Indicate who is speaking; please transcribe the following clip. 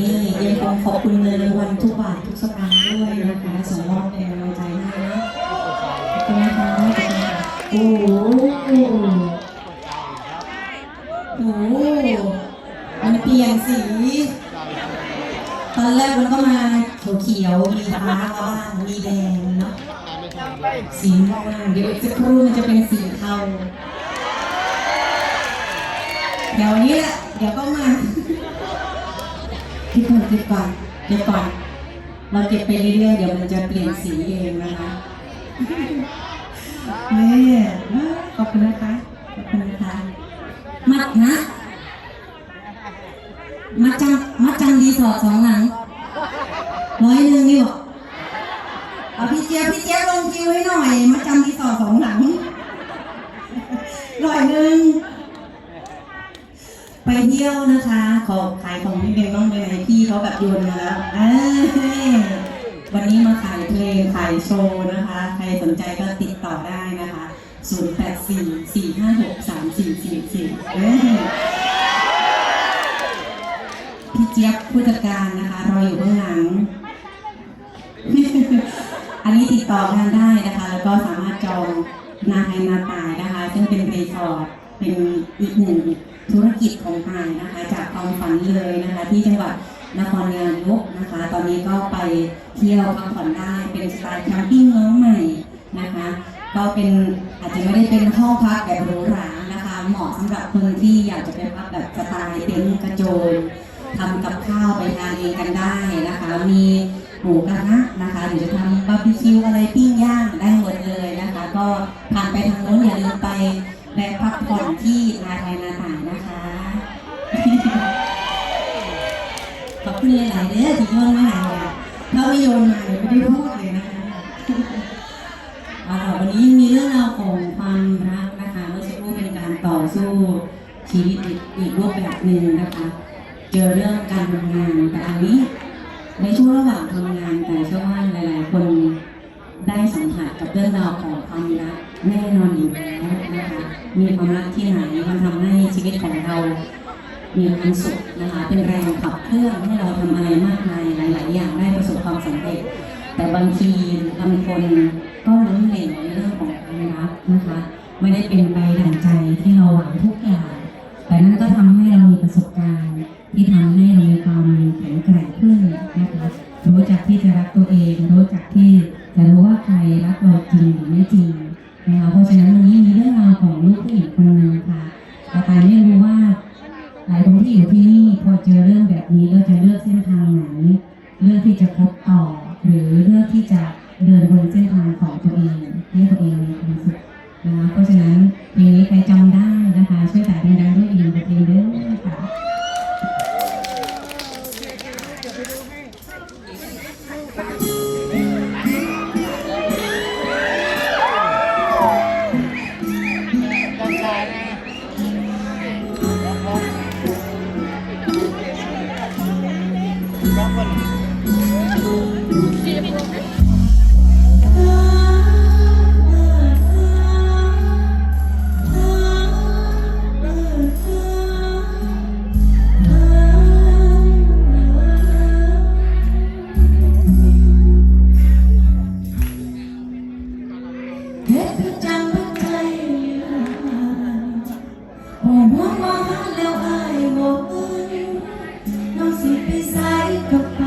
Speaker 1: นี่ยังคงขอบคุณเงินรางวัลทุกบาททุกสตางค์ด้วยนะคะสำหรับเป็นกำลังใจให้นะขอบคุณนะคะโอ้โหโอ้โหมันเปลี่ยนสีตอนแรกมันก็มาเขียวๆมีฟ้าบ้างมีแดงเนาะสีม่วงเดี๋ยวอีกสักครู่มันจะเป็นสีเทาเดี๋ยวนี้แหละเดี๋ยวก็มา ที่คนเก็บก่อนเก็บก่อน เราเก็บไปเรื่อยๆเดี๋ยวมันจะเปลี่ยนสีเองนะคะแม่ขอบคุณนะคะขอบคุณนะคะมัดนะมัดจังมัดจังรีสอร์ทสองหลังร้อยหนึ่งนี่หรอเอาพี่เจี๊ยบพี่เจี๊ยบลงคิวให้หน่อยมาจำรีสอร์ทสองหลังร้อยหนึ่ง ไปเที่ยวนะคะ ขอขายของนิดนึงต้องเลยพี่เขาแบบโยนมาแล้ววันนี้มาขายเพลงขายโชว์นะคะ ใครสนใจก็ติดต่อได้นะคะ 0 8 4 4 5 6 3 4 4 4พี่เจี๊ยบผู้จัดการนะคะรออยู่เบื้องหลัง อันนี้ติดต่องานได้นะคะ แล้วก็สามารถจองนาไฮนาตายนะคะ ซึ่งเป็นรีสอร์ทเป็นอีกหนึ่ง ธุรกิจของไทยนะคะ จากความฝันเลยนะคะ ที่จังหวัดนครนายกนะคะ ตอนนี้ก็ไปเที่ยวพักผ่อนได้เป็นสไตล์แคมปิ้งน้องใหม่นะคะ ก็เป็นอาจจะไม่ได้เป็นห้องพักแบบหรูหรานะคะ เหมาะสำหรับคนที่อยากจะไปพักแบบสไตล์เต็นท์กระโจนทำกับข้าวไปทานเองกันได้นะคะ มีหมูกระทะนะคะหรือจะทำบาร์บีคิวอะไรปิ้งย่างได้หมดเลยนะคะ ก็ผ่านไปทางโน้นอย่าลืมไป แวะพักผ่อนที่นาไทยนาตายนะคะ ขอบคุณหลายๆเด้อที่โยนมาให้เนี่ยถ้าไม่โยนมาไม่ได้พูดเลยนะคะเอาล่ะวันนี้มีเรื่องราวของความรักนะคะเมื่อสักครู่เป็นการต่อสู้ชีวิตอีกอีกรูปแบบหนึ่งนะคะ เจอเรื่องการทำงานแต่อันนี้ ในช่วงระหว่างทำงานแต่เชื่อว่าหลาย ๆ คนได้สัมผัสกับเรื่องราวของความรักแน่นอนอยู่แล้วนะคะ มีความรักที่ไหนมันทำให้ชีวิตของเรา มีความสุขนะคะ เป็นแรงขับเคลื่อนให้เราทำอะไรมากมายหลาย ๆ อย่างได้ประสบความสำเร็จ แต่บางทีบางคนก็ล้มเหลวในเรื่องของความรักนะคะ ไม่ได้เป็นไปดั่งใจที่เราหวังทุกอย่าง แต่นั่นก็ทำให้เรามีประสบการณ์ที่ทำให้เรามีความแข็งแกร่งขึ้นนะคะรู้จักที่จะรักตัวเอง รู้จักที่จะรู้ว่าใครรักเราจริงหรือไม่จริง นะคะเพราะฉะนั้นวันนี้มีเรื่องราวของลูกผู้หญิงคนหนึ่งค่ะแต่ตายไม่รู้ว่าหลายคนที่อยู่ที่นี่พอเจอเรื่องแบบนี้เราจะเลือกเส้นทางไหนเลือกที่จะคบต่อ หรือเลือกที่จะเดินบนเส้นทางของตัวเองให้ตัวเองมีความสุขนะคะเพราะฉะนั้น เไ